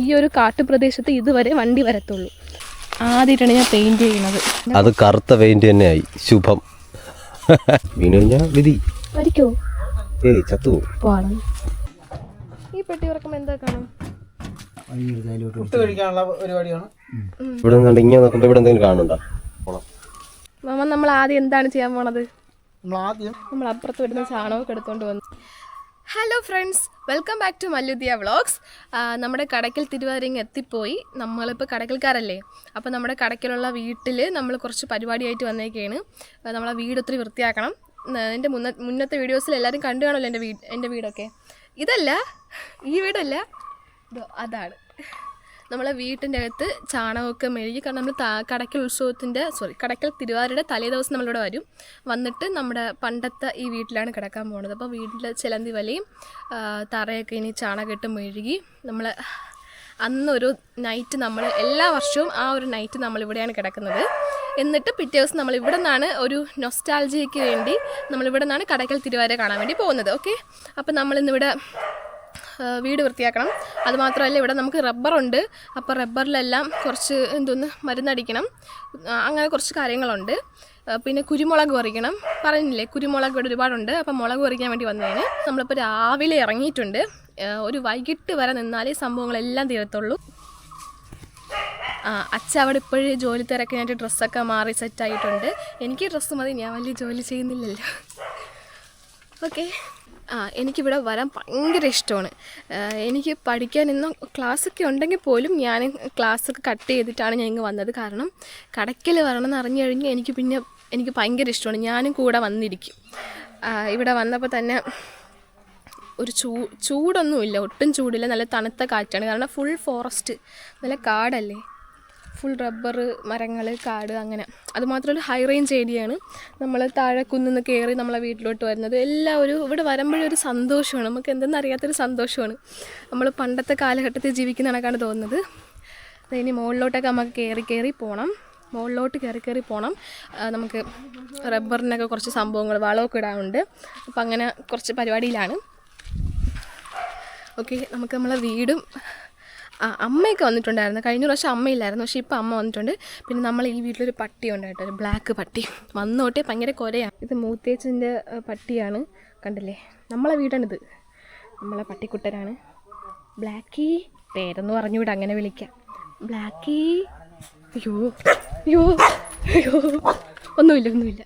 ഈ ഒരു കാട്ടുപ്രദേശത്ത് ഇതുവരെ വണ്ടി വരത്തുള്ളൂ. ആദ്യമായിട്ടാണ് ഞാൻ പെയിന്റ് ചെയ്യുന്നത്. അത് കറുത്ത പെയിന്റ് തന്നെയായി. ശുഭം. വീണ് കഴിഞ്ഞാൽ വിധി ഏയ് ചത്തു ഈ പെട്ടി എന്താ കാണും? ഇവിടെ ഇങ്ങനെ ഇവിടെ എന്തെങ്കിലും കാണുന്നുണ്ടോ? മാമ നമ്മൾ ആദ്യം എന്താണ് ചെയ്യാൻ പോണത്? നമ്മൾ ആദ്യം നമ്മൾ അപ്പുറത്ത് വരുന്ന ചാണകമൊക്കെ എടുത്തോണ്ട് വന്നു hello friends welcome back to Malludiya vlogs നമ്മുടെ കടയ്ക്കൽ തിരുവാതിരങ്ങ് എത്തിപ്പോയി. നമ്മളിപ്പോൾ കടയ്ക്കൽക്കാരല്ലേ? അപ്പോൾ നമ്മുടെ കടയ്ക്കലുള്ള വീട്ടിൽ നമ്മൾ കുറച്ച് പരിപാടിയായിട്ട് വന്നേക്കാണ്. നമ്മളെ വീട് ഒത്തിരി വൃത്തിയാക്കണം. എന്റെ മുന്ന മുന്നത്തെ വീഡിയോസിൽ എല്ലാവരും കണ്ടു കാണുമല്ലോ എന്റെ വീട് എന്റെ വീടൊക്കെ. ഇതല്ല ഈ വീടല്ല. അതാണ്. നമ്മളെ വീട്ടിന്റെ അകത്ത് ചാണകമൊക്കെ മെഴുകി കാരണം നമ്മൾ താ കടയ്ക്കൽ ഉത്സവത്തിന്റെ സോറി കടക്കൽ തിരുവാരുടെ തലേ ദിവസം നമ്മളിവിടെ വരും. വന്നിട്ട് നമ്മുടെ പണ്ടത്തെ ഈ വീട്ടിലാണ് കിടക്കാൻ പോകുന്നത് അപ്പോൾ വീട്ടിലെ ചിലന്തി വലയും തറയൊക്കെ ഇനി ചാണകം ഇട്ട് മെഴുകി നമ്മൾ അന്നൊരു നൈറ്റ് നമ്മൾ എല്ലാ വർഷവും ആ ഒരു നൈറ്റ് നമ്മൾ ഇവിടെയാണ് കിടക്കുന്നത്. എന്നിട്ട് പിറ്റേ ദിവസം നമ്മൾ ഇവിടെ നിന്നാണ് ഒരു നൊസ്റ്റാൾജിക്ക് വേണ്ടി നമ്മളിവിടെ നിന്നാണ് കടക്കൽ തിരുവാര കാണാൻ വേണ്ടി പോകുന്നത്. ഓക്കെ അപ്പോൾ നമ്മളിന്നിവിടെ വീട് വൃത്തിയാക്കണം. അതുമാത്രമല്ല ഇവിടെ നമുക്ക് റബ്ബറുണ്ട്. അപ്പോൾ റബ്ബറിലെല്ലാം കുറച്ച് എന്തോന്ന് മരുന്നടിക്കണം. അങ്ങനെ കുറച്ച് കാര്യങ്ങളുണ്ട്. പിന്നെ കുരുമുളക് പറിക്കണം. പറഞ്ഞില്ലേ കുരുമുളക് ഇവിടെ ഒരുപാടുണ്ട്. അപ്പോൾ മുളക് പറിക്കാൻ വേണ്ടി വന്നതിന് നമ്മളിപ്പോൾ രാവിലെ ഇറങ്ങിയിട്ടുണ്ട്. ഒരു വൈകിട്ട് വരെ നിന്നാലേ സംഭവങ്ങളെല്ലാം തീരത്തുള്ളൂ. അച്ഛ അവിടെ ഇപ്പോഴും ജോലി തിരക്കിനായിട്ട് ഡ്രസ്സൊക്കെ മാറി സെറ്റായിട്ടുണ്ട്. എനിക്ക് ഡ്രസ്സ് മതി ഞാൻ വലിയ ജോലി ചെയ്യുന്നില്ലല്ലോ. ഓക്കെ. ആ എനിക്കിവിടെ വരാൻ ഭയങ്കര ഇഷ്ടമാണ്. എനിക്ക് പഠിക്കാൻ ഇന്നും ക്ലാസ്സൊക്കെ ഉണ്ടെങ്കിൽ പോലും ഞാൻ ക്ലാസ്സൊക്കെ കട്ട് ചെയ്തിട്ടാണ് ഞാൻ ഇങ്ങ് വന്നത്. കാരണം കടയ്ക്കൽ വരണം എന്ന് അറിഞ്ഞു കഴിഞ്ഞാൽ എനിക്ക് പിന്നെ എനിക്ക് ഭയങ്കര ഇഷ്ടമാണ്. ഞാനും കൂടെ വന്നിരിക്കും. ഇവിടെ വന്നപ്പോൾ തന്നെ ഒരു ചൂ ചൂടൊന്നുമില്ല. ഒട്ടും ചൂടില്ല. നല്ല തണുത്ത കാറ്റാണ്. കാരണം ഫുൾ ഫോറസ്റ്റ് നല്ല കാടല്ലേ? ഫുൾ റബ്ബർ മരങ്ങൾ കാട് അങ്ങനെ. അതുമാത്രമല്ല ഹൈ റേഞ്ച് ഏരിയയാണ് നമ്മൾ താഴെ കുന്നിന്ന് കയറി നമ്മളെ വീട്ടിലോട്ട് വരുന്നത്. എല്ലാം ഒരു ഇവിടെ വരുമ്പോഴൊരു സന്തോഷമാണ്. നമുക്ക് എന്തെന്ന് അറിയാത്തൊരു സന്തോഷമാണ്. നമ്മൾ പണ്ടത്തെ കാലഘട്ടത്തിൽ ജീവിക്കുന്ന കണക്കാണ് തോന്നുന്നത് ഇനി മുകളിലോട്ടൊക്കെ നമുക്ക് കയറി കയറി പോകണം മുകളിലോട്ട് കയറി കയറി പോകണം നമുക്ക് റബ്ബറിനൊക്കെ കുറച്ച് സംഭവങ്ങൾ വളമൊക്കെ ഇടാനുണ്ട്. അപ്പം അങ്ങനെ കുറച്ച് പരിപാടിയിലാണ്. ഓക്കെ നമുക്ക് നമ്മളെ വീടും അമ്മയൊക്കെ വന്നിട്ടുണ്ടായിരുന്നു. കഴിഞ്ഞ പ്രാവശ്യം അമ്മയില്ലായിരുന്നു. പക്ഷേ ഇപ്പോൾ അമ്മ വന്നിട്ടുണ്ട്. പിന്നെ നമ്മൾ ഈ വീട്ടിലൊരു പട്ടി ഉണ്ടായിട്ട് ഒരു ബ്ലാക്ക് പട്ടി. വന്നോട്ടേ ഭയങ്കര കൊരയാണ് ഇത് മൂത്തേച്ചിന്റെ പട്ടിയാണ്. കണ്ടില്ലേ? നമ്മളെ വീടാണിത്. നമ്മളെ പട്ടിക്കുട്ടനാണ്. ബ്ലാക്കി പേരെന്ന് പറഞ്ഞുവിട അങ്ങനെ വിളിക്കാം. ബ്ലാക്കി അയ്യോ അയ്യോ അയ്യോ. ഒന്നുമില്ല ഒന്നുമില്ല.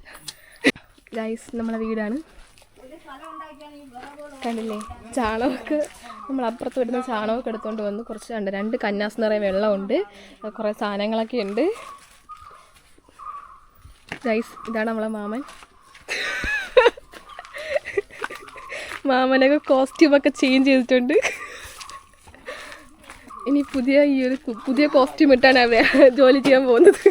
ഗൈസ് നമ്മളെ വീടാണ്. കണ്ടില്ലേ? ചാണകമൊക്കെ നമ്മൾ അപ്പുറത്ത് വിടുന്ന ചാണകമൊക്കെ എടുത്തുകൊണ്ട് വന്ന് കുറച്ച് ഉണ്ട് രണ്ട് കന്നാസ് നിറയെ വെള്ളമുണ്ട്. കുറേ സാധനങ്ങളൊക്കെ ഉണ്ട്. ഗൈസ് ഇതാണ് നമ്മളെ മാമൻ. മാമനൊക്കെ കോസ്റ്റ്യൂമൊക്കെ ചേഞ്ച് ചെയ്തിട്ടുണ്ട്. ഇനി പുതിയ ഈ ഒരു പുതിയ കോസ്റ്റ്യൂം ഇട്ടാണ് അവ ജോലി ചെയ്യാൻ പോകുന്നത്.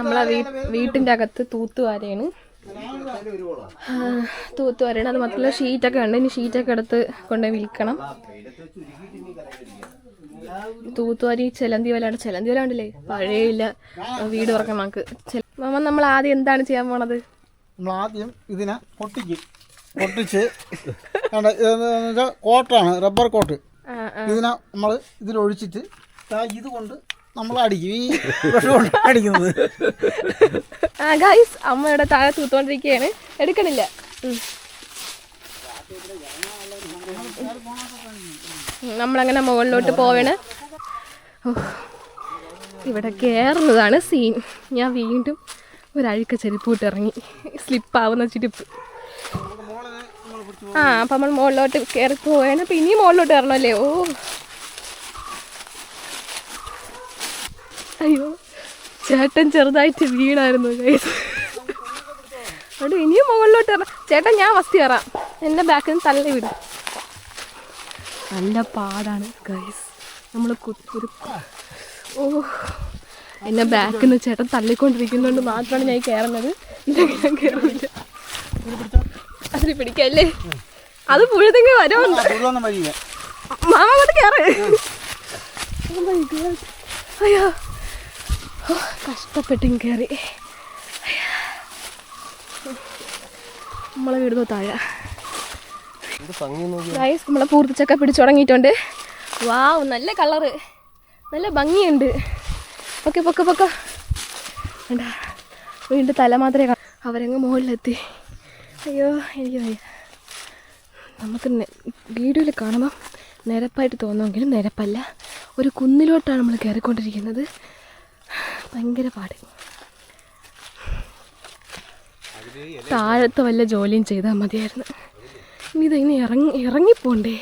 നമ്മളെ വീട്ടിന്റെ വീട്ടിന്റെ അകത്ത് തൂത്തുവാരയാണ്. ആ, വരണം അത് മാത്രമല്ല ഷീറ്റൊക്കെ ഉണ്ട്. ഇനി ഷീറ്റൊക്കെ എടുത്ത് കൊണ്ടുപോയി വിൽക്കണം. തൂത്തുവാരി ചെലന്തി വലാണ് ചെലന്തി വല ഉണ്ടല്ലേ പഴയ ഇല്ല വീട് ഉറക്കണം നമുക്ക്. മാമ നമ്മൾ ആദ്യം എന്താണ് ചെയ്യാൻ പോണത്? നമ്മൾ ആദ്യം ഇതിനെ പൊട്ടിക്കും. പൊട്ടിച്ച് കോട്ടാണ് റബ്ബർ കോട്ട്. ഇതിനെ നമ്മൾ ഇതിലൊഴിച്ചിട്ട് ദാ ഇത് കൊണ്ട് നമ്മൾ അടിക്കും അടിക്കുന്നത്. ആ അമ്മ ഇവിടെ താഴെ തൂത്തോണ്ടിരിക്കുകയാണ് എടുക്കണില്ല. നമ്മളങ്ങനെ മുകളിലോട്ട് പോവേണ്. ഇവിടെ കയറുന്നതാണ് സീൻ ഞാൻ വീണ്ടും ഒരഴുക്ക ചെരുപ്പ് ഇറങ്ങി. സ്ലിപ്പാവുന്ന ചെരുപ്പ്. ആ അപ്പം നമ്മൾ മുകളിലോട്ട് കയറി പോവാണ്. പിന്നെയും മുകളിലോട്ട് കയറണമല്ലേ ഓ. അയ്യോ ചേട്ടൻ ചെറുതായിട്ട് വീണായിരുന്നു കൈസ് അവിടെ ഇനിയും മുകളിലോട്ട് കയറാം ചേട്ടൻ ഞാൻ വസ്തി കയറാം എന്റെ ബാക്കിൽ നിന്ന് തള്ളി വിടും. നല്ല പാടാണ് ഗൈസ് നമ്മൾ ഒരു ഓ എന്നെ ബാക്കിൽ നിന്ന് ചേട്ടൻ തള്ളിക്കൊണ്ടിരിക്കുന്നതുകൊണ്ട് മാത്രമാണ് ഞാൻ കയറുന്നത് ഇല്ലെങ്കിൽ ഞാൻ കയറില്ല അതിന് പിടിക്കല്ലേ? അത് പുഴുതെങ്കിൽ വരുമോ മാമ അങ്ങോട്ട് കയറ്. അയ്യോ. കഷ്ടപ്പെട്ടും കയറി നമ്മളെ വീട് താഴെ. ഗൈസ് നമ്മളെ പൂർത്തിച്ചൊക്കെ പിടിച്ചു തുടങ്ങിയിട്ടുണ്ട്. വാവ് നല്ല കളറ്. നല്ല ഭംഗിയുണ്ട്. പൊക്കെ പൊക്കെ പൊക്കെ. വേണ്ട വീണ്ടും തല മാത്രമേ കാണാം. അവരങ്ങ് മുകളിലെത്തി. അയ്യോ എനിക്ക് വയ്യ. നമുക്ക് വീഡിയോയിൽ കാണുമ്പോൾ നിരപ്പായിട്ട് തോന്നുമെങ്കിലും നിരപ്പല്ല. ഒരു കുന്നിലോട്ടാണ് നമ്മൾ കയറിക്കൊണ്ടിരിക്കുന്നത്. ഭയങ്കര പാട്. താഴത്തെ വല്ല ജോലിയും ചെയ്താൽ മതിയായിരുന്നു. ഇനി ഇതിങ്ങനെ ഇറങ്ങി ഇറങ്ങിപ്പോണ്ടേ?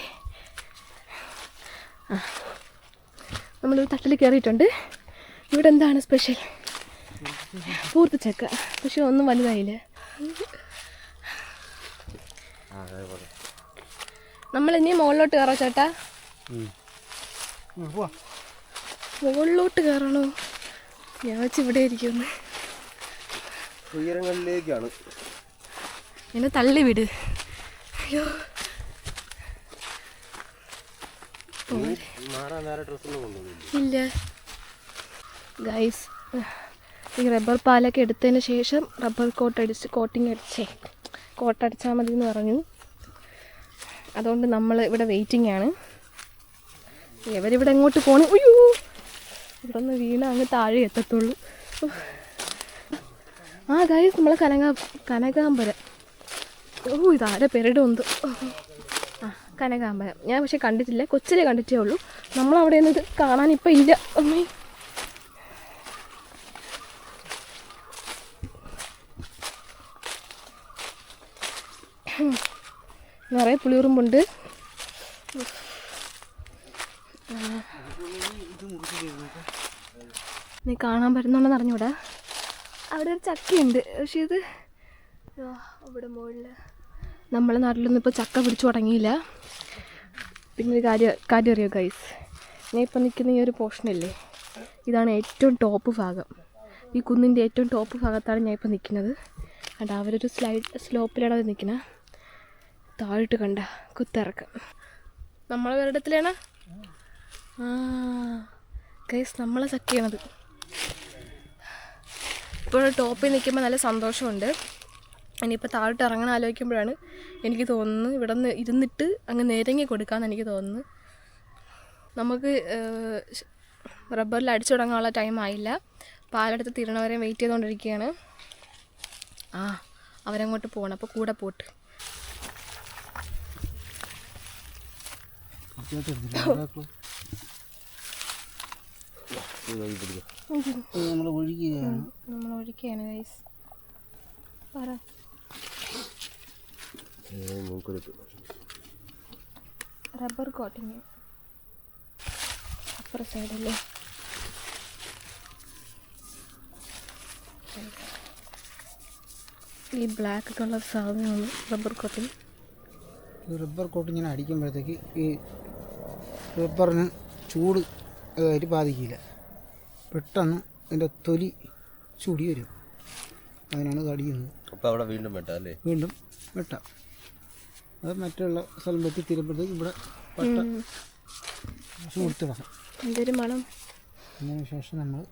ആ നമ്മൾ തട്ടിൽ കയറിയിട്ടുണ്ട് ഇവിടെ എന്താണ് സ്പെഷ്യൽ? പൂർത്തി ചക്ക പക്ഷെ ഒന്നും വലുതായില്ല. നമ്മൾ ഇനി മുകളിലോട്ട് കയറാം ചേട്ടാ. മുകളിലോട്ട് കയറണോ? ഞാൻ വെച്ച് ഇവിടെ ഇരിക്കുന്നു. ഉയരങ്ങളിലേക്കാണ്. എന്നെ തള്ളി വിട്. അയ്യോ. ഇല്ല. ഗൈസ് ഈ റബ്ബർ പാലൊക്കെ എടുത്തതിന് ശേഷം റബ്ബർ കോട്ട് അടിച്ച് കോട്ടിങ് അടിച്ചേ. കോട്ട് അടിച്ചാൽ മതി എന്ന് പറഞ്ഞു. അതുകൊണ്ട് നമ്മൾ ഇവിടെ വെയിറ്റിംഗ് ആണ്. ഇവരിവിടെ എങ്ങോട്ട് പോണു? അയ്യോ. ഇവിടെ വീണ അങ്ങ് താഴെ എത്തത്തുള്ളൂ. ആ ഗൈസ് നമ്മളെ കനകാ കനകാമ്പരം ഓ ഇതാരെ പേരുടെ ഒന്ന്? ആ കനകാമ്പരം ഞാൻ പക്ഷെ കണ്ടിട്ടില്ല കൊച്ചിലെ കണ്ടിട്ടേ ഉള്ളൂ. നമ്മളവിടെ നിന്ന് ഇത് കാണാൻ ഇപ്പം ഇല്ല. അമ്മേ. നിറയെ പുളിയുറുമ്പുണ്ട്. നീ കാണാൻ പറ്റുന്നുണ്ടെന്ന് അറിഞ്ഞൂടാ. അവിടെ ഒരു ചക്കയുണ്ട്. പക്ഷേ ഇത് അവിടെ മുകളിൽ നമ്മളെ നാട്ടിലൊന്നും ഇപ്പോൾ ചക്ക പിടിച്ചു തുടങ്ങിയില്ല. പിന്നെ ഒരു കാര്യം കാര്യം അറിയോ ഗൈസ് ഞാൻ ഇപ്പോൾ നിൽക്കുന്ന ഈ ഒരു പോർഷനല്ലേ ഇതാണ് ഏറ്റവും ടോപ്പ് ഭാഗം. ഈ കുന്നിന്റെ ഏറ്റവും ടോപ്പ് ഭാഗത്താണ് ഞാൻ ഇപ്പോൾ നിൽക്കുന്നത് കണ്ട അവരൊരു സ്ലൈഡ് സ്ലോപ്പിലാണ് അത് നിൽക്കുന്നത് താഴിട്ട് കണ്ട കുത്തിറക്കം. നമ്മളെ ഒരിടത്തിലാണ്? ആ ഗൈസ് നമ്മളെ ചക്കയാണത്. ഇപ്പോൾ ടോപ്പിൽ നിൽക്കുമ്പോൾ നല്ല സന്തോഷമുണ്ട്. ഇനിയിപ്പോൾ താഴോട്ട് ഇറങ്ങാൻ ആലോചിക്കുമ്പോഴാണ് എനിക്ക് തോന്നുന്നു ഇവിടെ നിന്ന് ഇരുന്നിട്ട് അങ്ങ് നേരങ്ങി കൊടുക്കാമെന്ന് എനിക്ക് തോന്നുന്നു. നമുക്ക് റബ്ബറിൽ അടിച്ചു തുടങ്ങാനുള്ള ടൈം ആയില്ല. പാലെടുത്ത് തീരണവരെ വെയിറ്റ് ചെയ്തുകൊണ്ടിരിക്കുകയാണ്. ആ അവരങ്ങോട്ട് പോകണം. അപ്പോൾ കൂടെ പോട്ട്. നമ്മൾ ഒഴിക്കുകയാണ്. നമ്മൾ ഒഴിക്കുകയാണ് ഗൈസ് പറ. റബ്ബർ കോട്ടിങ് അപ്പുറ സൈഡല്ലേ ഈ ബ്ലാക്ക് കളർ സാധനമാണ് റബ്ബർ കോട്ടിങ് ഈ റബ്ബർ കോട്ട് ഇങ്ങനെ അടിക്കുമ്പോഴത്തേക്ക് ഈ റബ്ബറിന് ചൂട് അതായിട്ട് ബാധിക്കില്ല. പെട്ടെന്ന് അതിന്റെ തൊലി ചൂടി വരും. അതിനാണ് കടിയുന്നത് അപ്പോൾ അവിടെ വീണ്ടും വെട്ടാം അല്ലേ? വീണ്ടും വെട്ടാം. അത് മറ്റുള്ള സ്ഥലം വെട്ടി തീരുമ്പോഴത്തേക്ക് ഇവിടെ പട്ട ചൂടുത്തിടണം എന്തൊരു മണം. അതിന് ശേഷം നമ്മൾ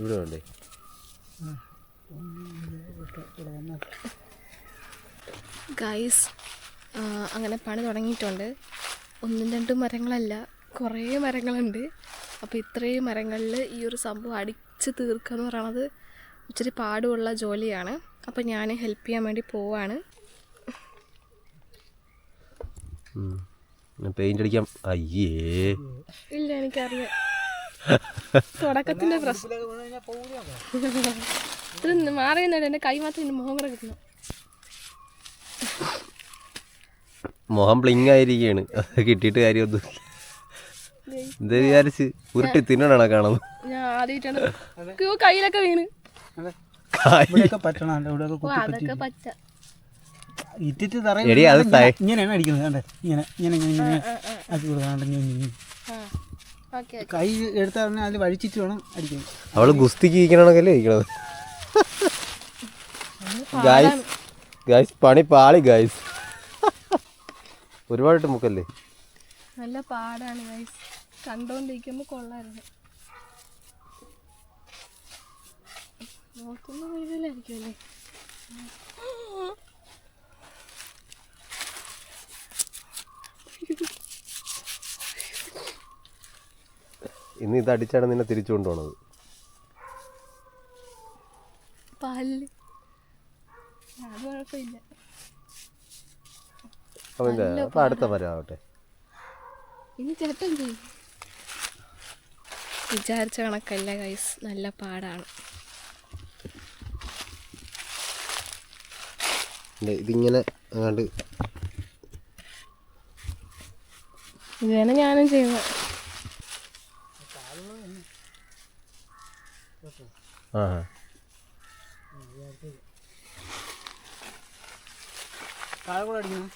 ഇവിടെ വേണ്ടേ? ഗൈസ് അങ്ങനെ പണി തുടങ്ങിയിട്ടുണ്ട്. ഒന്നും രണ്ടും മരങ്ങളല്ല കുറേ മരങ്ങളുണ്ട്. അപ്പോൾ ഇത്രയും മരങ്ങളിൽ ഈ ഒരു സംഭവം അടിച്ച് തീർക്കുക എന്ന് പറയണത് ഇച്ചിരി പാടുള്ള ജോലിയാണ്. അപ്പോൾ ഞാൻ ഹെൽപ്പ് ചെയ്യാൻ വേണ്ടി പോവാണ്. പെയിന്റ് അടിക്കാം. അയ്യേ. ഇല്ല എനിക്കറിയാം. തുടക്കത്തിന്റെ പ്രശ്നം. ഇത് മാറി നിന്നിട്ട് എന്റെ കൈ മാത്രം എന്റെ മുഖം കൂടെ കിട്ടണം. മുഖം ബ്ലിങ് ആയിരിക്കുകയാണ് അത് കിട്ടിയിട്ട് കാര്യമൊന്നും എന്താ വിചാരിച്ച് ഉരുട്ടി തിന്നണ കാണുന്നു കയ്യിലൊക്കെ വീണ്. ഇങ്ങനെയാണ് അടിക്കുന്നത്. കണ്ടേ? ഇങ്ങനെ ഇങ്ങനെ ഇങ്ങനെ കൊടുക്കാണ്ട്. കൈ എടുത്താൽ അതിൽ വഴിച്ചിട്ട് വേണം അടിക്കാൻ. അവൾ ഗുസ്തിക്ക് ഇരിക്കണക്കല്ലേ ഇരിക്കണത്? ഗായ്സ് ഗായ്സ് പണി പാളി ഗായ്സ് ഒരുപാട് മുക്കല്ലേ നല്ല പാടാണ് ഗൈസ് കണ്ടോണ്ടിരിക്കുമ്പോൾ കൊള്ളായിരുന്നു. നോക്കുന്ന വീടിലായിരിക്കും ഇന്ന് ഇത് അടിച്ചാണ് നിന്നെ തിരിച്ചു കൊണ്ടുപോണത്. പാലിൽ അത് കുഴപ്പമില്ല. അവന്റെ അപ്പം അടുത്ത മരം ആവട്ടെ ഇനി ചേട്ടൻ ചെയ്യും? വിചാരിച്ച കണക്കല്ല ഗൈസ് നല്ല പാടാണ്. ദേ ഇതിങ്ങനെ അങ്ങോട്ട് ഇത് തന്നെ ഞാനും ചെയ്യുന്നത് ആ താഴെ കൂടെ അടിക്കണം.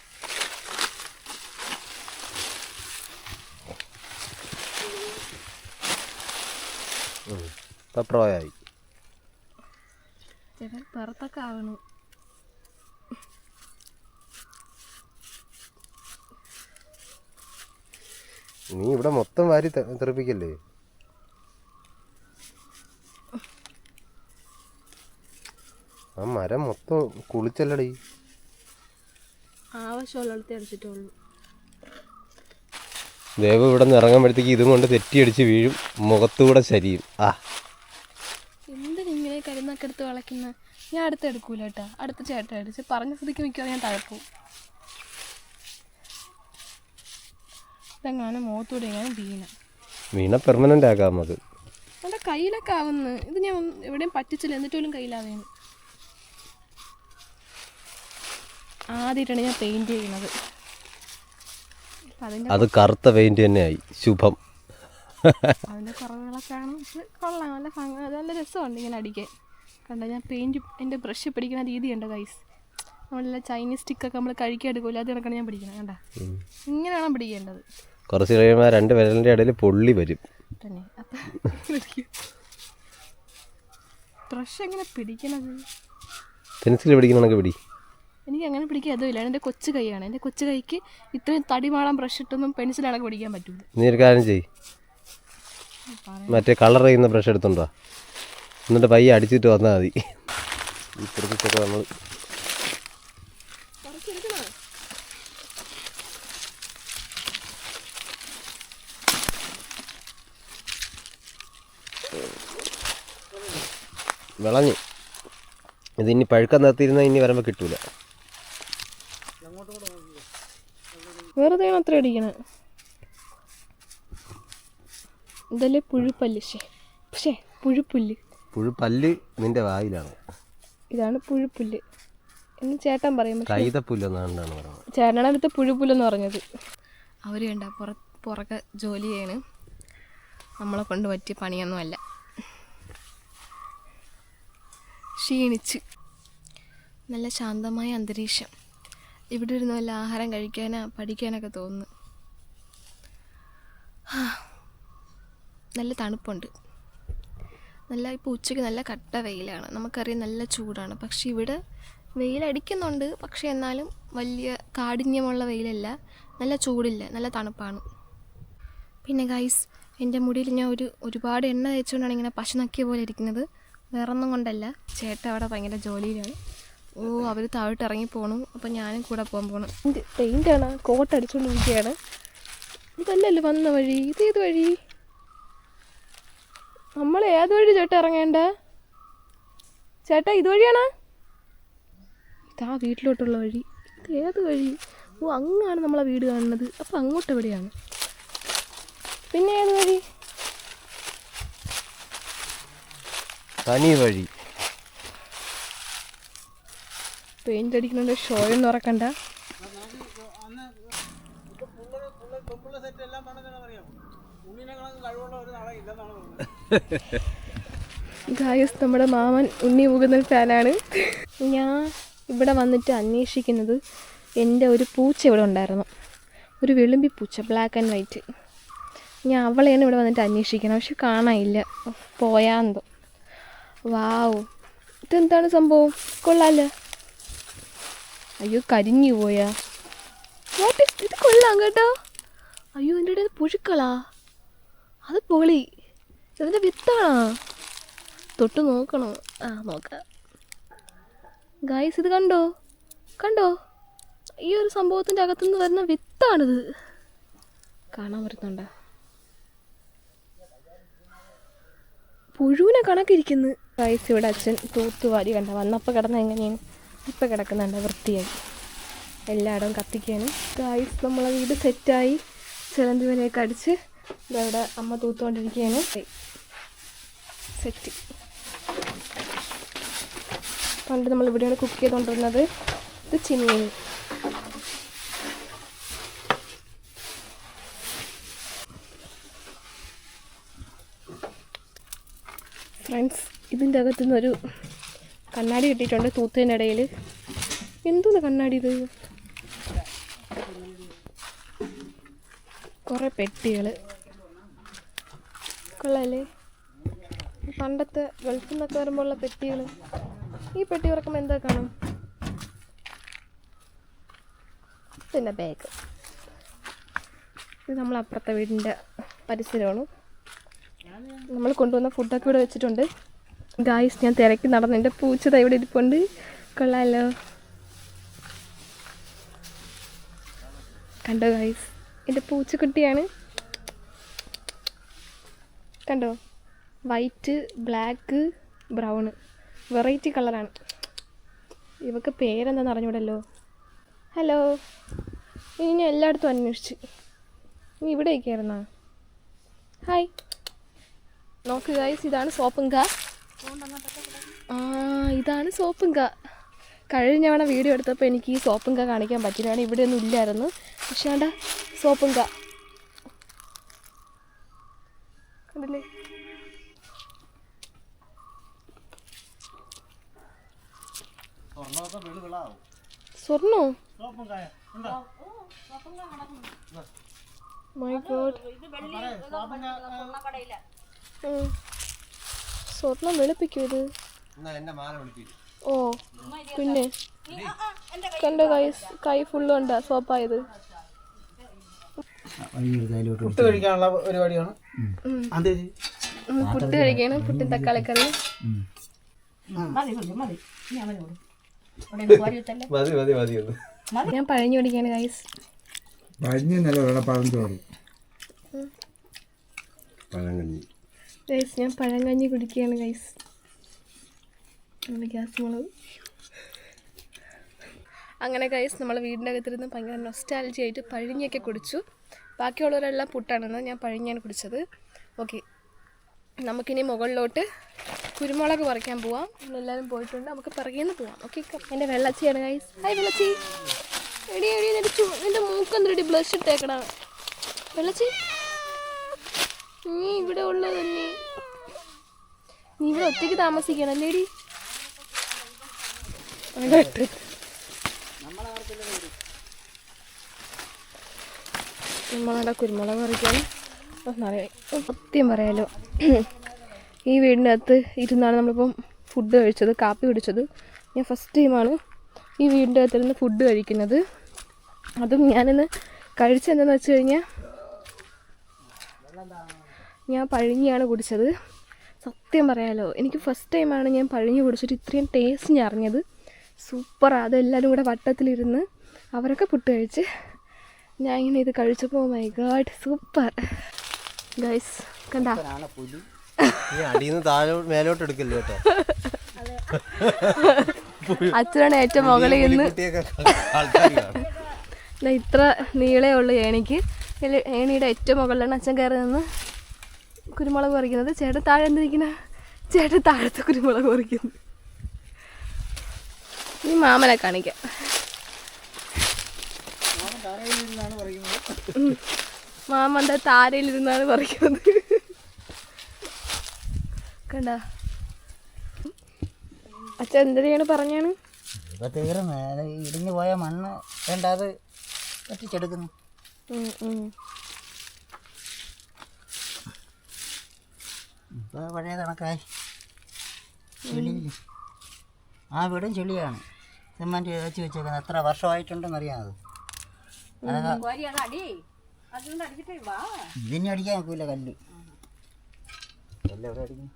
ഇപ്പം പ്രോയായി ചേട്ടൻ പുറത്തൊക്കെ ആവണു. നീ ഇവിടെ മൊത്തം വാരി തെറിപ്പിക്കല്ലേ? ആ മരം മൊത്തം കുളിച്ചല്ലടി. ആവശ്യമുള്ളിടത്ത് അടിച്ചിട്ടുള്ളൂ ദേവ് ഇവിടെ നിന്ന് ഇറങ്ങുമ്പോഴത്തേക്ക് ഇതും കൊണ്ട് തെറ്റിയടിച്ച് വീഴും. മുഖത്തുകൂടെ ശരിയും ആ. കരുന്നൊക്കെ എടുത്ത് വിളയ്ക്കുന്നത് ഞാൻ അടുത്ത് എടുക്കൂല കേട്ടോ. അടുത്ത ചേട്ടൻ അടിച്ച് പറഞ്ഞ സ്ഥിതിക്ക് മിക്കവാറും ഞാൻ തഴപ്പും ഇതെങ്ങാനും മുഖത്തൂടെ എങ്ങനെ വീണ. വീണ പെർമനന്റ് ആക്കാം നമുക്ക് എന്റെ കയ്യിലൊക്കെ ആവുന്നു. ഇത് ഞാൻ എവിടെയും പറ്റിച്ചില്ല. എന്നിട്ട് പോലും കയ്യിലാവേണ് ആദ്യമായിട്ടാണ് ഞാൻ പെയിന്റ് ചെയ്യുന്നത് അതിന്റെ അത് കറുത്ത പെയിന്റ് തന്നെയായി. ശുഭം. അതിന്റെ കുറവുകളൊക്കെയാണ് പക്ഷെ കൊള്ളാം. നല്ല നല്ല രസമുണ്ട് ഇങ്ങനെ അടിക്കാൻ. കണ്ട ഞാൻ പെയിന്റ് എന്റെ ബ്രഷ് പിടിക്കുന്ന രീതി ഉണ്ട് ഗൈസ് നമ്മളെല്ലാം ചൈനീസ് സ്റ്റിക്കൊക്കെ നമ്മൾ കഴിക്കാൻ എടുക്കുമല്ലോ അത് കണക്കാണ് ഞാൻ പിടിക്കുന്നത് കണ്ട? ഇങ്ങനെയാണ് പിടിക്കേണ്ടത്. കുറച്ച് കഴിയുമ്പോൾ രണ്ട് വിരലിന്റെ ഇടയിൽ പൊള്ളി വരും. തന്നെ. ബ്രഷ് എങ്ങനെ പിടിക്കണത്? പെൻസിൽ പിടിക്കണമെങ്കിൽ പിടി. എനിക്ക് അങ്ങനെ പിടിക്കാൻ അതുമില്ല. എന്റെ കൊച്ചു കൈയാണ്. എന്റെ കൊച്ചു കൈക്ക് ഇത്രയും തടിമാളം ബ്രഷ് ഇട്ടൊന്നും പെൻസിലടക്കം പിടിക്കാൻ പറ്റൂല. നീ ഒരു കാര്യം ചെയ് മറ്റേ കളർ ചെയ്യുന്ന ബ്രഷ് എടുത്തുണ്ടോ എന്നിട്ട് പയ്യെ അടിച്ചിട്ട് വന്നാൽ മതി. ഈ നമ്മൾ വിളഞ്ഞു. ഇത് ഇനി പഴുക്കാൻ നിർത്തിയിരുന്ന ഇനി വരുമ്പോൾ കിട്ടൂല. വെറുതെ അത്ര അടിക്കണ. ഇതല്ലേ പുഴുപ്പല്ല്. പക്ഷേ പുഴുപ്പുല്ല്. പുഴു പല്ല് നിന്റെ വായിലാണ്. ഇതാണ് പുഴുപ്പുല്ല് എന്ന് ചേട്ടൻ പറയും കൈതപ്പുല്ലെന്നാണ് പറയുന്നത്? ചേട്ടനാണ് ഇവിടുത്തെ പുഴുപ്പുല്ലെന്ന് പറഞ്ഞത്. അവർ കണ്ട പുറ പുറകെ ജോലി ചെയ്യണ് നമ്മളെ കൊണ്ട് പറ്റിയ പണിയൊന്നുമല്ല. ക്ഷീണിച്ച്. നല്ല ശാന്തമായ അന്തരീക്ഷം. ഇവിടെ ഇരുന്ന് വല്ല ആഹാരം കഴിക്കാനാ പഠിക്കാനൊക്കെ തോന്നുന്നു. നല്ല തണുപ്പുണ്ട്. നല്ല ഇപ്പോൾ ഉച്ചയ്ക്ക് നല്ല കട്ട വെയിലാണ്. നമുക്കറിയാം നല്ല ചൂടാണ്. പക്ഷേ ഇവിടെ വെയിലടിക്കുന്നുണ്ട് പക്ഷേ എന്നാലും വലിയ കാഠിന്യമുള്ള വെയിലല്ല. നല്ല ചൂടില്ല. നല്ല തണുപ്പാണ്. പിന്നെ ഗൈസ് എന്റെ മുടിയിൽ ഞാൻ ഒരു ഒരുപാട് എണ്ണ തേച്ചുകൊണ്ടാണ് ഇങ്ങനെ പശ നക്കിയ പോലെ ഇരിക്കുന്നത്. വേറൊന്നും കൊണ്ടല്ല. ചേട്ട അവിടെ ഭയങ്കര ജോലിയിലാണ്. ഓ അവർ താഴോട്ട് ഇറങ്ങി പോണു. അപ്പം ഞാനും കൂടെ പോകാൻ പോകണം പെയിന്റാണ് കോട്ട് അടിച്ചുകൊണ്ടിരിക്കുകയാണ് ഇതല്ലല്ലോ വന്ന വഴി. ഇത് ഏത് വഴി? നമ്മൾ ഏത് വഴി ചേട്ടാ ഇറങ്ങേണ്ട? ചേട്ടാ ഇതുവഴിയാണോ ഇതാ വീട്ടിലോട്ടുള്ള വഴി. ഇത് ഏത് വഴി? ഓ അങ്ങാണ് നമ്മളെ വീട് കാണുന്നത്. അപ്പോൾ അങ്ങോട്ട് എവിടെയാണ്? പിന്നെ ഏത് വഴി? തനി വഴി. പെയിന്റ് അടിക്കുന്നുണ്ട്. ഷോയൊന്നും ഉറക്കണ്ട. അന്ന് ഇത് പുള്ളി പുള്ളി സെറ്റ് എല്ലാം പറഞ്ഞറിയാം ഉണ്ണിനെ കണക്ക് കഴിവുള്ള ഒരു നാളെ ഇല്ലെന്നാണ് പറഞ്ഞത്. ഗായസ് നമ്മുടെ മാമൻ ഉണ്ണി മുകുന്നൽ ഫാനാണ് ഞാൻ ഇവിടെ വന്നിട്ട് അന്വേഷിക്കുന്നത് എന്റെ ഒരു പൂച്ച ഇവിടെ ഉണ്ടായിരുന്നു. ഒരു വെളുമ്പി പൂച്ച ബ്ലാക്ക് ആൻഡ് വൈറ്റ് ഞാൻ അവളെയാണ് ഇവിടെ വന്നിട്ട് അന്വേഷിക്കുന്നത് പക്ഷെ കാണാനില്ല. പോയാന്തോ. വാവ് ഇതെന്താണ് സംഭവം? കൊള്ളാല്ല. അയ്യോ കരിഞ്ഞു പോയാ. ഇത് കൊള്ളാം കേട്ടോ. അയ്യോ എന്റെ ഇടയിൽ പുഴുക്കളാ. അത് പൊളി. ഇതിന്റെ വിത്താണോ. തൊട്ട് നോക്കണോ. ആ നോക്കാം. ഗായ്സ് ഇത് കണ്ടോ? കണ്ടോ? ഈ ഒരു സംഭവത്തിന്റെ അകത്തുനിന്ന് വരുന്ന വിത്താണിത്. കാണാൻ പറ്റുന്നുണ്ടോ? പുഴുവിനെ കണക്കിരിക്കുന്നു. ഗായ്സ് ഇവിടെ അച്ഛൻ തൂത്തുവാരി കണ്ട. വന്നപ്പോൾ കിടന്ന എങ്ങനെയാണ്? ഇപ്പം കിടക്കുന്നുണ്ട് വൃത്തിയായി. എല്ലായിടവും കത്തിക്കാനും. ഗായ്സ് നമ്മളെ വീട് സെറ്റായി ചിലന്തി വരെയൊക്കെ അടിച്ച് ഇതവിടെ അമ്മ തൂത്തുകൊണ്ടിരിക്കുകയാണ്. സെറ്റ്. പണ്ട് നമ്മൾ ഇവിടെയാണ് കുക്ക് ചെയ്തുകൊണ്ടിരുന്നത് ഇത് ചിമ്മിനി. ഫ്രണ്ട്സ് ഇതിന്റെ അകത്തു നിന്നൊരു കണ്ണാടി കിട്ടിയിട്ടുണ്ട് തൂത്തിനിടയിൽ എന്തോന്ന് കണ്ണാടി ഇത്? കുറേ പെട്ടികൾ കൊള്ളാല്ലേ? പണ്ടത്തെ ഗൾഫിൽ നിന്നൊക്കെ വരുമ്പോഴുള്ള പെട്ടികൾ ഈ പെട്ടി ഉറക്കുമ്പോൾ എന്താ കാണും? പിന്നെ ബാഗ് ഇത് നമ്മൾ അപ്പുറത്തെ വീടിന്റെ പരിസരമാണ്. നമ്മൾ കൊണ്ടുവന്ന ഫുഡൊക്കെ ഇവിടെ വെച്ചിട്ടുണ്ട്. ഗായ്സ് ഞാൻ തിരക്കി നടന്നു എന്റെ പൂച്ച ദാ ഇവിടെ ഇരിപ്പുണ്ട്. കൊള്ളാലോ. കണ്ടോ ഗായ്സ് എന്റെ പൂച്ചക്കുട്ടിയാണ്. കണ്ടോ? White black brown. വെറൈറ്റി കളറാണ്. ഇവക്ക് പേരെന്താണെന്ന് അറിഞ്ഞൂടല്ലോ? ഹലോ. ഇനി ഞാൻ എല്ലായിടത്തും അന്വേഷിച്ച്. നീ ഇവിടെ ആയിരുന്നാ? ഹായ് നോക്ക് ഗൈസ് ഇതാണ് സോപ്പുങ്ക. ആ ഇതാണ് സോപ്പുങ്ക. കഴിഞ്ഞ തവണ വീഡിയോ എടുത്തപ്പോൾ എനിക്ക് ഈ സോപ്പുങ്ക കാണിക്കാൻ പറ്റില്ല കാരണം ഇവിടെ ഒന്നും ഇല്ലായിരുന്നു. പക്ഷേ വേണ്ട സോപ്പുങ്ക. കണ്ടില്ലേ? സ്വർണോ? മൈ ഗോഡ് സ്വർണം വെളുപ്പിക്കും ഇത്? ഓ പിന്നെ? കണ്ടോ കൈ കൈ ഫുള്ള് ഉണ്ടാ സോപ്പായത്? പുട്ട് കഴിക്കാനുള്ള പരിപാടിയാണ്. പുട്ട് കഴിക്കണം പുട്ടും തക്കാളിക്കറി മതി മതി മതി. ഒന്ന്. ഞാൻ പഴഞ്ഞു പിടിക്കാണ് ഗൈസ് പഴഞ്ഞല്ല ഇവിടെ പഴഞ്ചോറ് പഴങ്കഞ്ഞി ഗൈസ് ഞാൻ പഴങ്കഞ്ഞി കുടിക്കുകയാണ് ഗൈസ് ഗ്യാസ് മുളക് അങ്ങനെ ഗൈസ് നമ്മൾ വീടിന്റെ അകത്തിരുന്ന് ഭയങ്കര നൊസ്റ്റാലജി ആയിട്ട് പഴിഞ്ഞൊക്കെ കുടിച്ചു. ബാക്കിയുള്ളവരെല്ലാം പുട്ടാണെന്ന് ഞാൻ പഴിഞ്ഞാണ് കുടിച്ചത്. ഓക്കെ നമുക്കിനി മുകളിലോട്ട് കുരുമുളക് പറിക്കാൻ പോവാം. നമ്മളെല്ലാവരും പോയിട്ടുണ്ട്. നമുക്ക് പിറകിൽ നിന്ന് പോവാം ഓക്കെ എന്റെ വെള്ളച്ചിയാണ് ഗൈസ് ഹായ് വെള്ളച്ചി. എടി എടി നിന്റെ ചു നിന്റെ മൂക്കെന്തൊരു ബ്ലഷ് ഇട്ടേക്കടാ വെള്ളച്ചി. നീ ഇവിടെ ഉള്ളത് തന്നെ നീ ഇവിടെ ഒറ്റയ്ക്ക് താമസിക്കണല്ലേ എടി? നമ്മളവിടെ കുരുമുളക് പറിക്കാൻ സത്യം പറയാലോ. ഈ വീടിന്റെ അകത്ത് ഇരുന്നാണ് നമ്മളിപ്പം ഫുഡ് കഴിച്ചത് കാപ്പി കുടിച്ചത്. ഞാൻ ഫസ്റ്റ് ടൈമാണ് ഈ വീടിന്റെ അകത്തിരുന്ന് ഫുഡ് കഴിക്കുന്നത്. അതും ഞാനിന്ന് കഴിച്ചെന്താണെന്ന് വെച്ച് കഴിഞ്ഞാൽ ഞാൻ പഴുങ്ങിയാണ് കുടിച്ചത്. സത്യം പറയാലോ എനിക്ക് ഫസ്റ്റ് ടൈമാണ് ഞാൻ പഴുങ്ങി കുടിച്ചിട്ട് ഇത്രയും ടേസ്റ്റ് ഞാൻ അറിഞ്ഞത്. സൂപ്പർ അതെല്ലാവരും കൂടെ വട്ടത്തിലിരുന്ന് അവരൊക്കെ പുട്ട് കഴിച്ച് ഞാൻ ഇങ്ങനെ ഇത് കഴിച്ചപ്പോൾ മൈ ഗാഡ് സൂപ്പർ ഗൈസ് കണ്ട? ഈ അടിയിൽ നിന്ന് താഴെ മേലോട്ട് എടുക്കല്ലോ കേട്ടോ? അച്ഛനാണ് ഏറ്റവും മുകളിൽ നിന്ന് കുട്ടിയൊക്കെ ആൾക്കാർ കാണും ദാ ഇത്ര നീളേ ഉള്ളൂ ഏണിക്ക്. ഏണിയുടെ ഏറ്റവും മുകളിലാണ് അച്ഛൻ കയറി നിന്ന് കുരുമുളക് പറിക്കുന്നത്. ചേട്ടൻ താഴെ എന്തിരിക്കുന്ന? ചേട്ടൻ താഴത്തെ കുരുമുളക് പറിക്കുന്നു. ഇനി മാമനെ കാണിക്കാം. ഉം. മാമന്റെ താരയിലിരുന്നാണ് പറിക്കുന്നത് കണ്ട. അച്ഛൻ എന്തിനാണ് പറഞ്ഞാണ്? ഇപ്പൊ തീർന്ന് അത് ഇടിഞ്ഞു പോയ മണ്ണ് വേണ്ടാതെ. ഇപ്പൊ പഴയ കണക്കായി. ആ വീടും ചെളിയാണ്. സിമെന്റ് വെച്ച് വെച്ചേക്കുന്നത്. എത്ര വർഷമായിട്ടുണ്ടെന്ന് അറിയാമത് ഇതിനെ അടിക്കാൻ നോക്കൂല കല്ല്. കല്ല് എവിടെ അടിക്കും?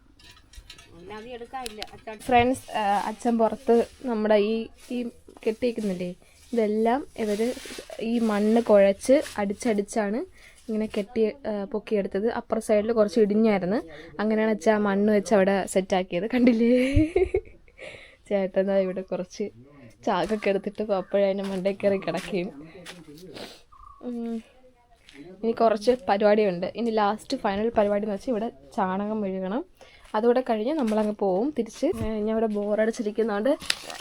ഫ്രണ്ട്സ് അച്ഛൻ പുറത്ത് നമ്മുടെ ഈ ഈ കെട്ടിയിരിക്കുന്നില്ലേ ഇതെല്ലാം ഇവർ ഈ മണ്ണ് കുഴച്ച് അടിച്ചടിച്ചാണ് ഇങ്ങനെ കെട്ടി പൊക്കിയെടുത്തത്. അപ്പുറ സൈഡിൽ കുറച്ച് ഇടിഞ്ഞായിരുന്നു. അങ്ങനെയാണ് അച്ഛാ മണ്ണ് വെച്ച് അവിടെ സെറ്റാക്കിയത്. കണ്ടില്ലേ? ചേട്ടനാ ഇവിടെ കുറച്ച് ചാക്കൊക്കെ എടുത്തിട്ട് പപ്പഴതിന്റെ മണ്ടേ കയറി കിടക്കുകയും. ഇനി കുറച്ച് പരിപാടിയുണ്ട്. ഇനി ലാസ്റ്റ് ഫൈനൽ പരിപാടി എന്ന് വെച്ചാൽ ഇവിടെ ചാണകം മെഴുകണം. അതുകൂടെ കഴിഞ്ഞ് നമ്മളങ്ങ് പോവും. തിരിച്ച് ഞാൻ ഇവിടെ ബോറടിച്ചിരിക്കുന്നതുകൊണ്ട്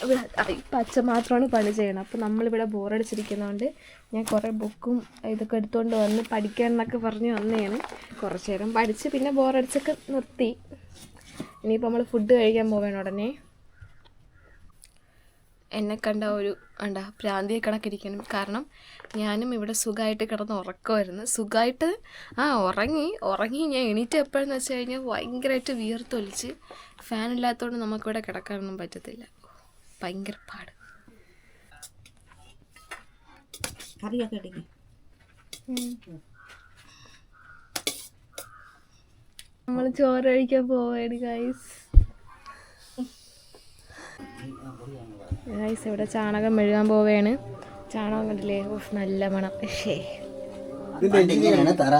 ഇവിടെ ഇപ്പം അച്ഛൻ മാത്രമാണ് പണി ചെയ്യണം അപ്പം നമ്മളിവിടെ ബോറടിച്ചിരിക്കുന്നതുകൊണ്ട് ഞാൻ കുറേ ബുക്കും ഇതൊക്കെ എടുത്തുകൊണ്ട് വന്ന് പഠിക്കാൻ എന്നൊക്കെ പറഞ്ഞ് വന്നതാണ് കുറച്ച് നേരം പഠിച്ച് പിന്നെ ബോറടിച്ചൊക്കെ നിർത്തി. ഇനിയിപ്പോൾ നമ്മൾ ഫുഡ് കഴിക്കാൻ പോവേണ്ട ഉടനെ. എന്നെ കണ്ട ഒരു എന്താ പ്രാന്തിയെ കണക്കിരിക്കണം. കാരണം ഞാനും ഇവിടെ സുഖമായിട്ട് കിടന്ന് ഉറക്കമായിരുന്നു സുഖമായിട്ട് ആ ഉറങ്ങി. ഉറങ്ങി ഞാൻ എണീറ്റ് എപ്പോഴെന്ന് വെച്ച് കഴിഞ്ഞാൽ ഭയങ്കരമായിട്ട് വിയർത്തൊലിച്ച് ഫാൻ ഇല്ലാത്തതുകൊണ്ട് നമുക്കിവിടെ കിടക്കാനൊന്നും പറ്റത്തില്ല. ഭയങ്കര പാട്. കറിയൊക്കെ ഇടിക്കും നമ്മൾ ചോറ് കഴിക്കാൻ പോവാണ് ഗൈസ് ഗൈസ് ഇവിടെ ചാണകം മെഴുകാൻ പോവുകയാണ്. ചാണകം കണ്ടില്ലേ? ഓഫ് നല്ല മണം. ഷേ ഇങ്ങനെയാണ് തറ.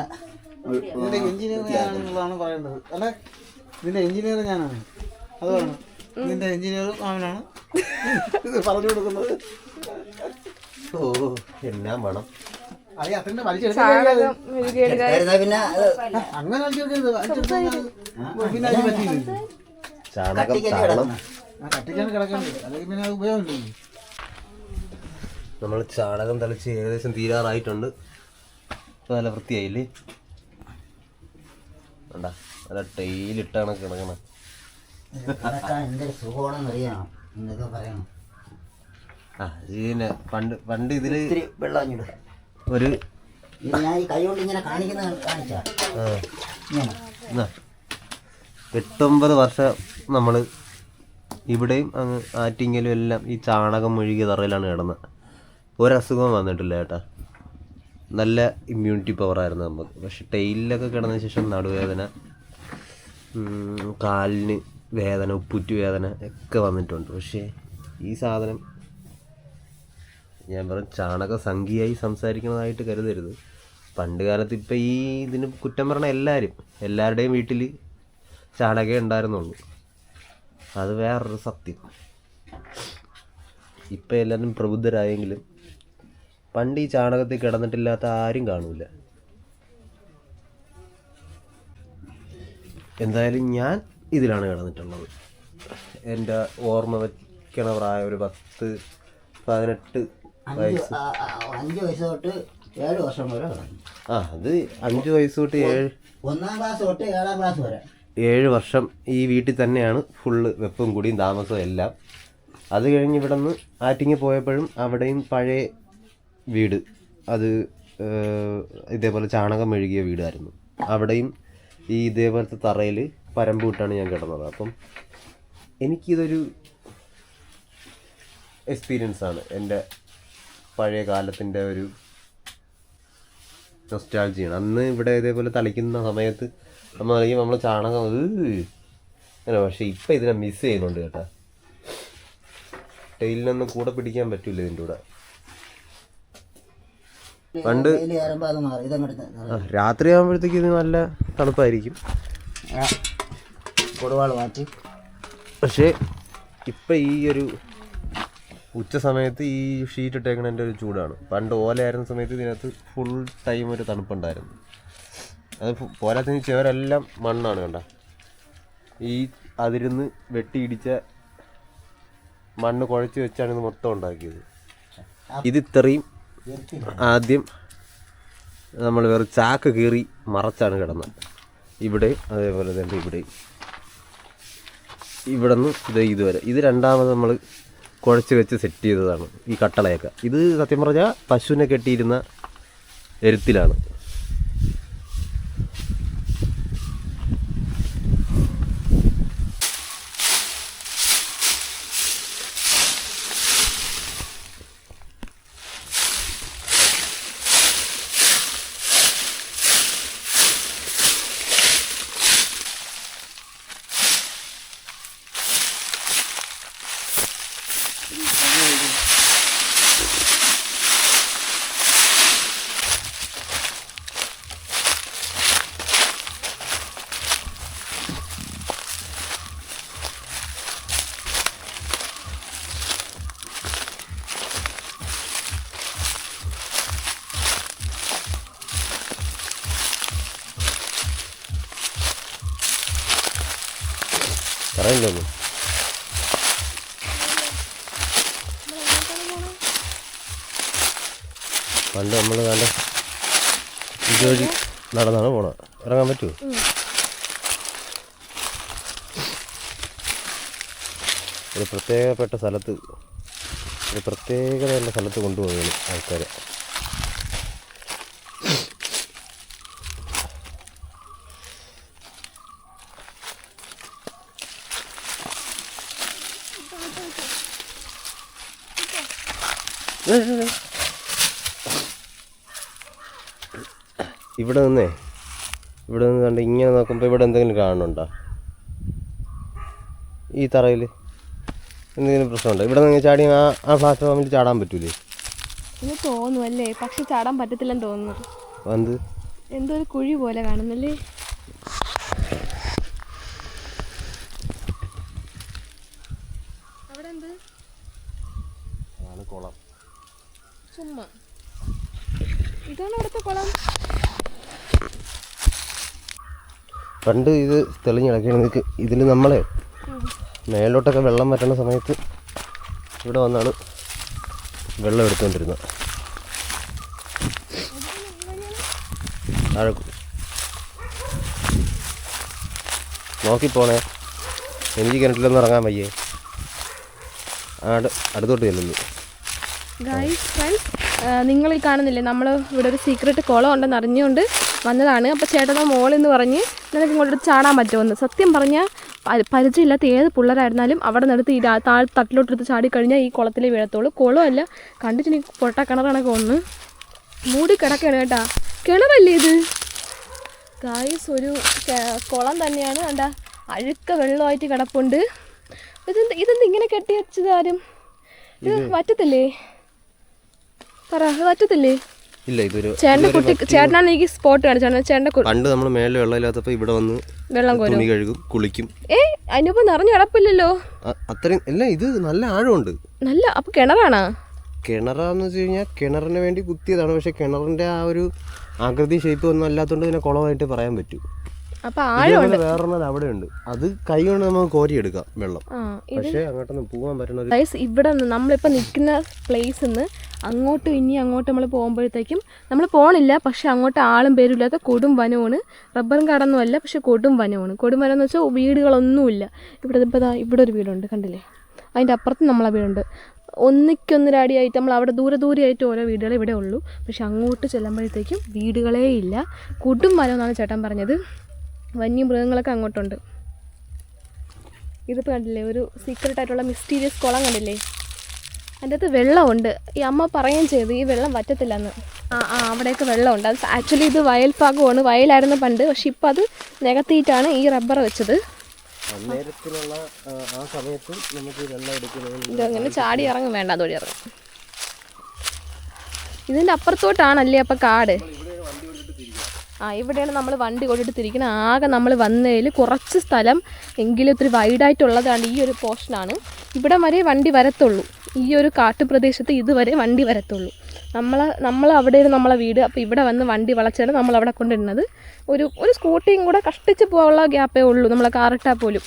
ഇതിന്റെ എഞ്ചിനീയർ ഞാനാണെന്നുള്ളതാണ് പറയേണ്ടത്. അല്ലെ ഇതിന്റെ എഞ്ചിനീയർ ഞാനാണ്. അത് പറയണം ഇതിന്റെ എഞ്ചിനീയർ അവനാണ് പറഞ്ഞു കൊടുക്കുന്നത്. ഓ എന്നാ മെഴുകിയ പിന്നെ അങ്ങനെ ചാണകം കട്ടിക്കാണ് കിടക്കേണ്ടത് അല്ലെങ്കിൽ പിന്നെ അത് ഉപയോഗമില്ല നമ്മൾ ചാണകം തളിച്ച് ഏകദേശം തീരാറായിട്ടുണ്ട്. ഇപ്പൊ നല്ല വൃത്തിയായില്ലേ? വേണ്ട നല്ല ടൈലിട്ടാണ് കിടക്കണം. ആ ഇതിനെ പണ്ട് പണ്ട് ഇതിൽ ഇത്തിരി വെള്ളം ഒരു ഞാൻ ഈ കൈ കൊണ്ട് ഇങ്ങനെ കാണിക്കുന്ന കാണിച്ചാ. എട്ടൊമ്പത് വർഷം നമ്മൾ ഇവിടെയും അങ്ങ് ആറ്റിങ്ങലും എല്ലാം ഈ ചാണകം മുഴുകിയ തറയിലാണ് കിടന്നത് ഒരസുഖം വന്നിട്ടില്ല ചേട്ടാ നല്ല ഇമ്മ്യൂണിറ്റി പവറായിരുന്നു നമുക്ക്. പക്ഷെ ടൈലിലൊക്കെ കിടന്ന ശേഷം നടുവേദന കാലിന് വേദന ഉപ്പുറ്റു വേദന ഒക്കെ വന്നിട്ടുണ്ട്. പക്ഷേ ഈ സാധനം ഞാൻ പറയും ചാണക സംഖ്യയായി സംസാരിക്കുന്നതായിട്ട് കരുതരുത്. പണ്ട് കാലത്ത് ഇപ്പം ഈ ഇതിന് കുറ്റം പറഞ്ഞ എല്ലാവരും എല്ലാവരുടെയും വീട്ടിൽ ചാണകേ ഉണ്ടായിരുന്നുള്ളൂ. അത് വേറൊരു സത്യം. ഇപ്പം എല്ലാവരും പ്രബുദ്ധരായെങ്കിലും പണ്ട് ഈ ചാണകത്തിൽ കിടന്നിട്ടില്ലാത്ത ആരും കാണൂല. എന്തായാലും ഞാൻ ഇതിലാണ് കിടന്നിട്ടുള്ളത്. എന്റെ ഓർമ്മ വയ്ക്കണ പ്രായം ഒരു പത്ത് പതിനെട്ട് വയസ്സ്. അഞ്ച് വയസ്സ് തൊട്ട് ഏഴ് വർഷം വരെ ആ അത് അഞ്ച് വയസ്സ് തൊട്ട് ഏഴ് ഒന്നാം ക്ലാസ് തൊട്ട് ഏഴാം ക്ലാസ് വരെ. ഏഴ് വർഷം ഈ വീട്ടിൽ തന്നെയാണ് ഫുള്ള് വെപ്പും കുടിയും താമസവും എല്ലാം. അത് കഴിഞ്ഞ് ഇവിടെ നിന്ന് ആറ്റിങ്ങി പോയപ്പോഴും അവിടെയും പഴയ വീട്. അത് ഇതേപോലെ ചാണകം മെഴുകിയ വീടായിരുന്നു. അവിടെയും ഈ ഇതേപോലത്തെ തറയിൽ പരമ്പ് വിട്ടാണ് ഞാൻ കിടന്നത്. അപ്പം എനിക്കിതൊരു എക്സ്പീരിയൻസ് ആണ്. എന്റെ പഴയ കാലത്തിന്റെ ഒരു നൊസ്റ്റാൾജിയാണ് അന്ന് ഇവിടെ ഇതേപോലെ തളിക്കുന്ന സമയത്ത് നമ്മൾ അല്ലെങ്കിൽ നമ്മൾ ചാണകം അങ്ങനെ പക്ഷെ ഇപ്പം ഇതിനെ മിസ് ചെയ്യുന്നുണ്ട് കേട്ടാ. ടൈലിനൊന്നും കൂടെ പിടിക്കാൻ പറ്റില്ല ഇതിന്റെ കൂടെ. പണ്ട് രാത്രി ആകുമ്പോഴത്തേക്ക് ഇത് നല്ല തണുപ്പായിരിക്കും. കൊടുവാൾ മാറ്റി. പക്ഷേ ഇപ്പം ഈ ഒരു ഉച്ച സമയത്ത് ഈ ഷീറ്റ് ഇട്ടേക്കണതിന്റെ ഒരു ചൂടാണ്. പണ്ട് ഓലയായിരുന്ന സമയത്ത് ഇതിനകത്ത് ഫുൾ ടൈം ഒരു തണുപ്പുണ്ടായിരുന്നു. അത് പോരാത്തിന് ചുവരെല്ലാം മണ്ണാണ് കണ്ട? ഈ അതിരുന്ന് വെട്ടിയിടിച്ച മണ്ണ് കുഴച്ച് വെച്ചാണ് ഇത് മൊത്തം ഉണ്ടാക്കിയത്. ഇത് ഇത്രയും ആദ്യം നമ്മൾ വേറെ ചാക്ക് കീറി മറച്ചാണ് കിടന്നത്. ഇവിടെ അതേപോലെ തന്നെ ഇവിടെ. ഇവിടെ നിന്ന് ഇത് ഇതുവരെ. ഇത് രണ്ടാമത് നമ്മൾ കുഴച്ച് വെച്ച് സെറ്റ് ചെയ്തതാണ് ഈ കട്ടളയൊക്കെ. ഇത് സത്യം പറഞ്ഞാൽ പശുവിനെ കെട്ടിയിരുന്ന എരുത്തിലാണ്. പറയില്ലൊന്നും പണ്ട് നമ്മൾ കണ്ട ഇതുവഴി നടന്നാണ് പോണത്. ഇറങ്ങാൻ പറ്റുമോ ഒരു പ്രത്യേകപ്പെട്ട സ്ഥലത്ത് ഒരു പ്രത്യേകതയുള്ള സ്ഥലത്ത് കൊണ്ടുപോകുന്നു ആൾക്കാരെ. ഇവിടെ നിന്നേ. ഇവിടെ നിന്ന് കണ്ട് ഇങ്ങനെ നോക്കുമ്പോൾ ഇവിടെ എന്തെങ്കിലും കാണുന്നുണ്ടോ? ഈ തറയിൽ എന്തെങ്കിലും പ്രശ്നമുണ്ടോ? ഇവിടെ നിന്ന് ചാടി ആ ആ പ്ലാറ്റ്ഫോമിൽ ചാടാൻ പറ്റൂലേ? എന്ന് തോന്നുന്നു അല്ലേ? പക്ഷെ ചാടാൻ പറ്റത്തില്ലെന്ന് തോന്നുന്നു. എന്ത്? എന്തോ ഒരു കുഴി പോലെ കാണുന്നല്ലേ? അവിടെ എന്ത്? കുളം. ചുമ്മാ. ഇതാണ് അവിടുത്തെ കുളം. പണ്ട് ഇത് തെളിഞ്ഞ് നിങ്ങൾക്ക് ഇതിൽ നമ്മളെ മേലോട്ടൊക്കെ വെള്ളം വറ്റുന്ന സമയത്ത് ഇവിടെ വന്നാണ് വെള്ളം എടുത്തുകൊണ്ടിരുന്നത് താഴെ നോക്കിപ്പോണേ എനിക്ക് കിണറ്റിലൊന്നും ഇറങ്ങാൻ വയ്യേ. ആട് അടുത്തോട്ട് ചെല്ലുന്നു. ഗൈസ് നിങ്ങൾ ഈ കാണുന്നില്ലേ? നമ്മൾ ഇവിടെ ഒരു സീക്രട്ട് കുളം ഉണ്ടെന്ന് അറിഞ്ഞുകൊണ്ട് വന്നതാണ്. അപ്പോൾ ചേട്ടനോ മോളെന്ന് പറഞ്ഞ് നിനക്ക് ഇങ്ങോട്ട് ചാടാൻ പറ്റുമെന്ന്. സത്യം പറഞ്ഞാൽ പരിചയമില്ലാത്ത ഏത് പിള്ളേരായിരുന്നാലും അവിടെ നിന്നെടുത്ത് ഈ താഴെ തട്ടിലോട്ടെടുത്ത് ചാടിക്കഴിഞ്ഞാൽ ഈ കുളത്തിൽ വീഴത്തുള്ളൂ. കുളമല്ല കണ്ടിട്ട് എനിക്ക് പൊട്ട കിണറാണൊക്കെ ഒന്ന് മൂടി കിടക്കുകയാണ് കേട്ടാ. കിണറല്ലേ ഇത്? കായസ് ഒരു കുളം തന്നെയാണ്. കണ്ട അഴുക്ക വെള്ളമായിട്ട് കിടപ്പുണ്ട്. ഇതെന്ത് ഇതെന്ത് ഇങ്ങനെ കെട്ടി വെച്ചത് ആരും? ഇത് വറ്റത്തില്ലേ? പറ പറ്റത്തില്ലേ വറ്റത്തില്ലേ? ഇല്ല ഇതൊരു ചേട്ടന്റെ കുട്ടി ചേട്ടനാണ് എനിക്ക് സ്പോട്ട് കാണിച്ചാണ് ചേട്ടന്റെ പണ്ട് നമ്മൾ മേലെ വെള്ളമില്ലാത്തപ്പോൾ ഇവിടെ വന്ന് വെള്ളം തുണി കഴുകും കുളിക്കും. ഏ അതിനിപ്പോ നിറഞ്ഞു കിടപ്പില്ലല്ലോ. അത്രയും അല്ല ഇത് നല്ല ആഴമുണ്ട്. നല്ല അപ്പോൾ കിണറാണോ? കിണറാന്ന് വെച്ച് കഴിഞ്ഞാൽ കിണറിന് വേണ്ടി കുത്തിയതാണ്. പക്ഷെ കിണറിന്റെ ആ ഒരു ആകൃതി ഷേപ്പ് ഒന്നും അല്ലാത്തതുകൊണ്ട് ഇതിനെ കുളമായിട്ട് പറയാൻ പറ്റൂ. വേറൊരെണ്ണം അവിടെ ഉണ്ട്. അത് കൈ കൊണ്ട് നമുക്ക് കോരിയെടുക്കാം വെള്ളം. പക്ഷേ അങ്ങോട്ടൊന്നും പോകാൻ പറ്റുന്ന ഇവിടെ നിന്ന് നമ്മളിപ്പോൾ നിൽക്കുന്ന പ്ലേസ് നിന്ന് അങ്ങോട്ടും ഇനി അങ്ങോട്ട് നമ്മൾ പോകുമ്പോഴത്തേക്കും നമ്മൾ പോണില്ല പക്ഷെ അങ്ങോട്ട് ആളും പേരും ഇല്ലാത്ത കൊടും വനമാണ്. റബ്ബറും കാടൊന്നും അല്ല പക്ഷെ കൊടും വനമാണ്. കൊടും വനം എന്ന് വെച്ചാൽ വീടുകളൊന്നുമില്ല. ഇവിടെ ഇപ്പോൾ ഇവിടെ ഒരു വീടുണ്ട് കണ്ടില്ലേ? അതിന്റെ അപ്പുറത്ത് നമ്മളെ വീടുണ്ട്. ഒന്നിക്കൊന്നൊരടിയായിട്ട് നമ്മൾ അവിടെ ദൂരെ ദൂരെയായിട്ട് ഓരോ വീടുകൾ ഇവിടെ ഉള്ളൂ. പക്ഷെ അങ്ങോട്ട് ചെല്ലുമ്പോഴത്തേക്കും വീടുകളേ ഇല്ല. കൊടും വനം എന്നാണ് ചേട്ടൻ പറഞ്ഞത്. വന്യമൃഗങ്ങളൊക്കെ അങ്ങോട്ടുണ്ട്. ഇതിപ്പോൾ കണ്ടില്ലേ ഒരു സീക്രട്ട് ആയിട്ടുള്ള മിസ്റ്റീരിയസ് കുളം കണ്ടില്ലേ? അതിന്റെ അകത്ത് വെള്ളമുണ്ട്. ഈ അമ്മ പറയുകയും ചെയ്തു ഈ വെള്ളം വറ്റത്തില്ലെന്ന്. ആ ആ അവിടെയൊക്കെ വെള്ളമുണ്ട്. അത് ആക്ച്വലി ഇത് വയൽ ഭാഗമാണ്. വയലായിരുന്നു പണ്ട്. പക്ഷെ ഇപ്പം അത് നികത്തിയിട്ടാണ് ഈ റബ്ബർ വെച്ചത്. അന്നേരത്തിലുള്ള ആ, സമയത്ത് നമുക്ക് വെള്ളം ഇതങ്ങനെ ചാടി ഇറങ്ങും. വേണ്ട അതുവഴി ഇറങ്ങും. ഇതിന്റെ അപ്പുറത്തോട്ടാണല്ലേ അപ്പം കാട്? ആ ഇവിടെയാണ് നമ്മൾ വണ്ടി കൊണ്ടിട്ട് തിരിക്കുന്നത് ആകെ നമ്മൾ വന്നതിൽ കുറച്ച് സ്ഥലം എങ്കിലും ഒത്തിരി വൈഡായിട്ടുള്ളതാണ് ഈ ഒരു പോർഷനാണ് ഇവിടെ വരെ വണ്ടി വരത്തുള്ളൂ. ഈ ഒരു കാട്ടുപ്രദേശത്ത് ഇതുവരെ വണ്ടി വരത്തുള്ളൂ. നമ്മൾ നമ്മൾ അവിടെയാണ് നമ്മളെ വീട്. അപ്പോൾ ഇവിടെ വന്ന് വണ്ടി വളച്ചാണ് നമ്മൾ അവിടെ കൊണ്ടിടുന്നത്. ഒരു ഒരു സ്കൂട്ടിയും കൂടെ കഷ്ടിച്ച് പോകാനുള്ള ഗ്യാപ്പേ ഉള്ളൂ. നമ്മളെ കാറിട്ടാൽ പോലും.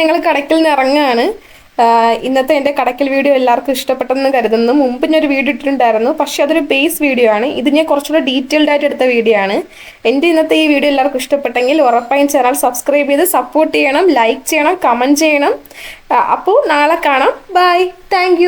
ഞങ്ങൾ കടക്കിൽ നിന്ന് ഇറങ്ങുകയാണ് ഇന്നത്തെ എന്റെ കടക്കിൽ വീഡിയോ എല്ലാവർക്കും ഇഷ്ടപ്പെട്ടെന്ന് കരുതുന്നു. മുമ്പ് ഞാൻ ഒരു വീഡിയോ ഇട്ടിട്ടുണ്ടായിരുന്നു. പക്ഷേ അതൊരു ബേസ് വീഡിയോ ആണ്. ഇത് ഞാൻ കുറച്ചുകൂടെ ഡീറ്റെയിൽഡ് ആയിട്ട് എടുത്ത വീഡിയോ ആണ്. എന്റെ ഇന്നത്തെ ഈ വീഡിയോ എല്ലാവർക്കും ഇഷ്ടപ്പെട്ടെങ്കിൽ ഉറപ്പായും ചാനൽ സബ്സ്ക്രൈബ് ചെയ്ത് സപ്പോർട്ട് ചെയ്യണം ലൈക്ക് ചെയ്യണം കമന്റ് ചെയ്യണം. അപ്പോൾ നാളെ കാണാം. Bye thank